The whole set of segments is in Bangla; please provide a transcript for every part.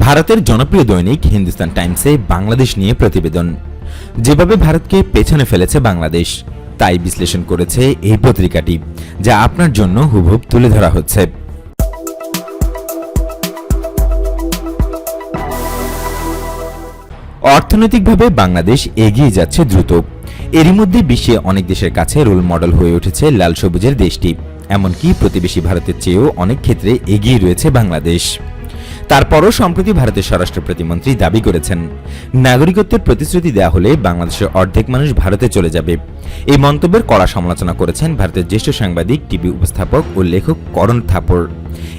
ভারতের জনপ্রিয় দৈনিক হিন্দুস্তান টাইমসে বাংলাদেশ নিয়ে প্রতিবেদন। যেভাবে ভারতকে পেছনে ফেলেছে বাংলাদেশ, তাই বিশ্লেষণ করেছে এই পত্রিকাটি, যা আপনার জন্য হুবহুব তুলে ধরা হচ্ছে। অর্থনৈতিকভাবে বাংলাদেশ এগিয়ে যাচ্ছে দ্রুত। এরই মধ্যে বিশ্বে অনেক দেশের কাছে রোল মডেল হয়ে উঠেছে লাল সবুজের দেশটি। এমনকি প্রতিবেশী ভারতের চেয়েও অনেক ক্ষেত্রে এগিয়ে রয়েছে বাংলাদেশ। তারপরও সম্প্রতি ভারতের স্বরাষ্ট্র প্রতিমন্ত্রী দাবি করেছেন, নাগরিকত্বের প্রতিশ্রুতি দেওয়া হলে বাংলাদেশের অর্ধেক মানুষ ভারতে চলে যাবে। এই মন্তব্যের কড়া সমালোচনা করেছেন ভারতের জ্যেষ্ঠ সাংবাদিক, টিভি উপস্থাপক ও লেখক করণ থাপর।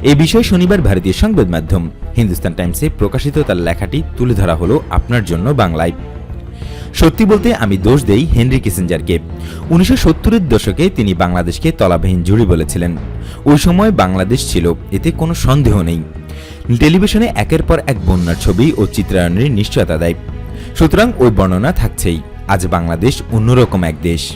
এই বিষয়ে শনিবার ভারতীয় সংবাদ মাধ্যম হিন্দুস্তান টাইমসে প্রকাশিত তার লেখাটি তুলে ধরা হলো আপনার জন্য বাংলায়। সত্যি বলতে আমি দোষ দেই হেনরি কিসেঞ্জারকে। উনিশশো সত্তরের দশকে তিনি বাংলাদেশকে তলাবিহীন জুড়ি বলেছিলেন। ওই সময় বাংলাদেশ ছিল, এতে কোনো সন্দেহ নেই। টেলিভিশনে একের পর এক বন্যার ছবি ও চিত্রায়নের নিশ্চয়তা দেয়। সুতরাং ওই বর্ণনা থাকছেই। আজ বাংলাদেশ অন্যরকম এক দেশ।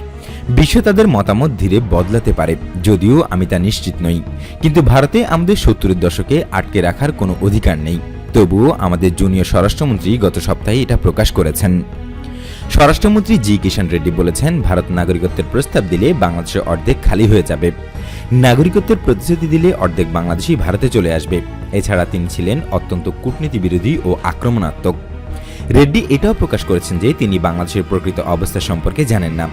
বিশ্ব তাদের মতামত ধীরে বদলাতে পারে, যদিও আমি তা নিশ্চিত নই। কিন্তু ভারতে আমাদের সত্তরের দশকে আটকে রাখার কোনো অধিকার নেই। তবুও আমাদের জুনিয়র স্বরাষ্ট্রমন্ত্রী গত সপ্তাহে এটা প্রকাশ করেছেন। স্বরাষ্ট্রমন্ত্রী জি কিষাণ রেড্ডি বলেছেন, ভারত নাগরিকত্বের প্রস্তাব দিলে বাংলাদেশের অর্ধেক খালি হয়ে যাবে। নাগরিকত্বের প্রতিশ্রুতি দিলে অর্ধেক বাংলাদেশি ভারতে চলে আসবে। এছাড়া তিনি ছিলেন অত্যন্ত কূটনীতি বিরোধী ও আক্রমণাত্মক। রেড্ডি এটাও প্রকাশ করেছেন যে তিনি বাংলাদেশের প্রকৃত অবস্থা সম্পর্কে জানেন না।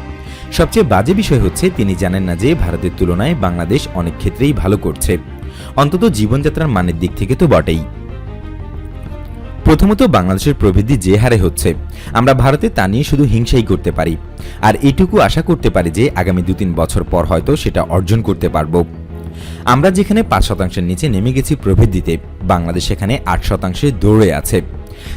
সবচেয়ে বাজে বিষয় হচ্ছে, তিনি জানেন না যে ভারতের তুলনায় বাংলাদেশ অনেক ক্ষেত্রেই ভালো করছে। অন্তত জীবনযাত্রার মানের দিক থেকে তো বটেই। প্রথমত বাংলাদেশের প্রবৃদ্ধি যে হারে হচ্ছে। আমরা ভারতে তা নিয়ে শুধু হিংসাই করতে পারি। আর এটুকু আশা করতে পারি যে আগামী দু তিন বছর পর হয়তো সেটা অর্জন করতে পারব। আমরা যেখানে পাঁচ শতাংশের নিচে নেমে গেছি প্রবৃদ্ধিতে, বাংলাদেশ সেখানে আট শতাংশে দৌড়ে আছে।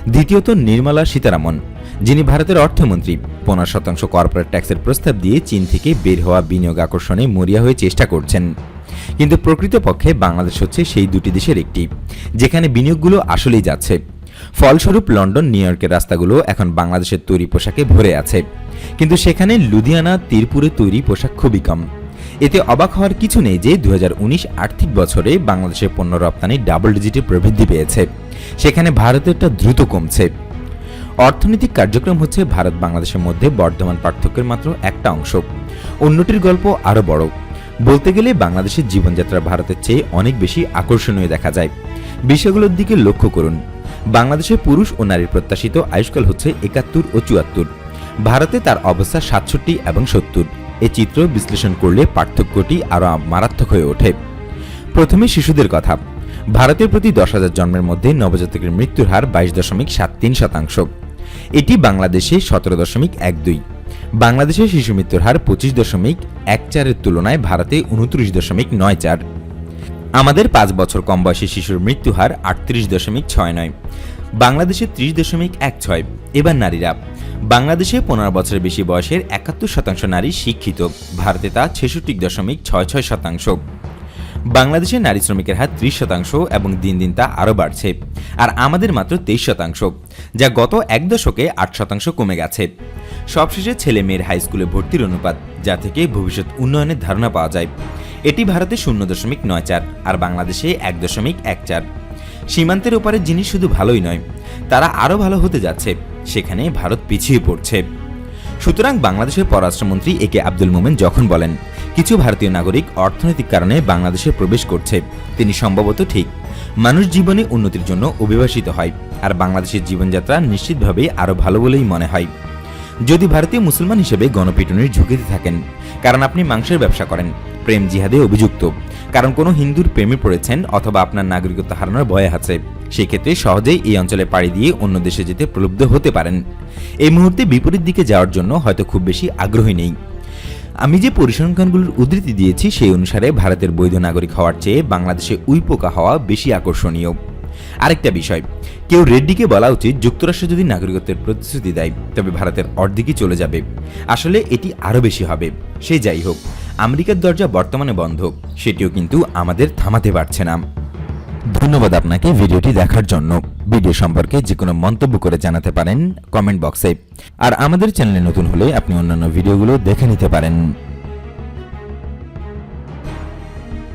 দ্বিতীয়ত নির্মলা সীতারামন, যিনি ভারতের অর্থমন্ত্রী। পনেরো শতাংশ কর্পোরেট ট্যাক্সের প্রস্তাব দিয়ে চীন থেকে বের হওয়া বিনিয়োগ আকর্ষণে মরিয়া হয়ে চেষ্টা করছেন। কিন্তু প্রকৃতপক্ষে বাংলাদেশ হচ্ছে সেই দুটি দেশের একটি, যেখানে বিনিয়োগগুলো আসলেই যাচ্ছে। ফলস্বরূপ লন্ডন, নিউ ইয়র্কের রাস্তাগুলো এখন বাংলাদেশের তৈরি পোশাকে ভরে আছে। কিন্তু সেখানে লুধিয়ানা, তীরপুরে তৈরি পোশাক খুবই কম। এতে অবাক হওয়ার কিছু নেই যে দু আর্থিক বছরে বাংলাদেশের পণ্য রপ্তানি ডাবল ডিজিটে প্রবৃদ্ধি পেয়েছে। সেখানে ভারতেরটা দ্রুত কমছে। অর্থনৈতিক কার্যক্রম হচ্ছে ভারত বাংলাদেশের মধ্যে বর্ধমান পার্থক্যের মাত্র একটা অংশ। অন্যটির গল্প আরও বড়। বলতে গেলে বাংলাদেশের জীবনযাত্রা ভারতের চেয়ে অনেক বেশি আকর্ষণীয় দেখা যায়। বিষয়গুলোর দিকে লক্ষ্য করুন। বাংলাদেশে পুরুষ ও নারীর প্রত্যাশিত আয়ুষ্কাল হচ্ছে একাত্তর ও চুয়াত্তর। ভারতে তার অবস্থা সাতষট্টি এবং সত্তর। এ চিত্র বিশ্লেষণ করলে পার্থক্যটি আরও মারাত্মক হয়ে ওঠে। প্রথমে শিশুদের কথা। ভারতের প্রতি দশ হাজার জন্মের মধ্যে নবজাতকের মৃত্যুর হার বাইশ দশমিক সাত তিন শতাংশ। এটি বাংলাদেশে সতেরো দশমিক এক দুই। বাংলাদেশে শিশু মৃত্যুর হার পঁচিশ দশমিক এক চারের তুলনায় ভারতে উনত্রিশ দশমিক নয় চার। আমাদের পাঁচ বছর কম বয়সী শিশুর মৃত্যু হার আটত্রিশ দশমিক ছয় নয়। বাংলাদেশে ত্রিশ দশমিক এক ছয়। এবার নারীরা। বাংলাদেশে পনেরো বছরের বেশি বয়সের একাত্তর শতাংশ নারী শিক্ষিত। ভারতে তা ছেষট্টি দশমিক ছয় ছয় শতাংশ। বাংলাদেশে নারী শ্রমিকের হার ত্রিশ শতাংশ এবং দিন দিন তা আরও বাড়ছে। আর আমাদের মাত্র তেইশ শতাংশ, যা গত এক দশকে আট শতাংশ কমে গেছে। সবশেষে ছেলে মেয়ের হাই স্কুলে ভর্তির অনুপাত, যা থেকে ভবিষ্যৎ উন্নয়নের ধারণা পাওয়া যায়। এটি ভারতে শূন্য দশমিক নয় চার আর বাংলাদেশে এক দশমিক এক চার। সীমান্তের ওপারের জিনিস শুধু ভালোই নয়, তারা আরও ভালো হতে যাচ্ছে, সেখানে ভারত পিছিয়ে পড়ছে। সুতরাং বাংলাদেশের পররাষ্ট্রমন্ত্রী এ কে আব্দুল মোমেন যখন বলেন, কিছু ভারতীয় নাগরিক অর্থনৈতিক কারণে বাংলাদেশে প্রবেশ করছে, তিনি সম্ভবত ঠিক। মানুষ জীবনে উন্নতির জন্য অভিবাসিত হয়, আর বাংলাদেশের জীবনযাত্রা নিশ্চিতভাবে আরও ভালো বলেই মনে হয়। যদি ভারতীয় মুসলমান হিসেবে গণপিটুনির ঝুঁকিতে থাকেন, কারণ আপনি মাংসের ব্যবসা করেন প্রেম জিহাদে অভিযুক্ত। কারণ কোনো হিন্দুর প্রেমে পড়েছেন অথবা আপনার নাগরিকত্ব হারানোর ভয় আছে। সেক্ষেত্রে সহজেই এই অঞ্চলে পাড়ি দিয়ে অন্য দেশে যেতে প্রলুব্ধ হতে পারেন। এই মুহূর্তে বিপরীত দিকে যাওয়ার জন্য হয়তো খুব বেশি আগ্রহী নেই। আমি যে পরিসংখ্যানগুলোর উদ্ধৃতি দিয়েছি সেই অনুসারে ভারতের বৈধ নাগরিক হওয়ার চেয়ে বাংলাদেশে উইপোকা হওয়া বেশি আকর্ষণীয়। আরেকটা বিষয়, কেউ রেড্ডিকে বলা উচিত যুক্তরাষ্ট্র যদি নাগরিকত্বের প্রতিশ্রুতি দেয়, তবে ভারতের অর্ধেকই চলে যাবে। আসলে এটি আরও বেশি হবে। সে যাই হোক আমেরিকার দরজা বর্তমানে বন্ধ, সেটিও কিন্তু আমাদের থামাতে পারছে না। ধন্যবাদ আপনাকে ভিডিওটি দেখার জন্য। ভিডিও সম্পর্কে যে কোনো মন্তব্য করে জানাতে পারেন কমেন্ট বক্সে। আর আমাদের চ্যানেলে নতুন হলে আপনি অন্যান্য ভিডিওগুলো দেখে নিতে পারেন।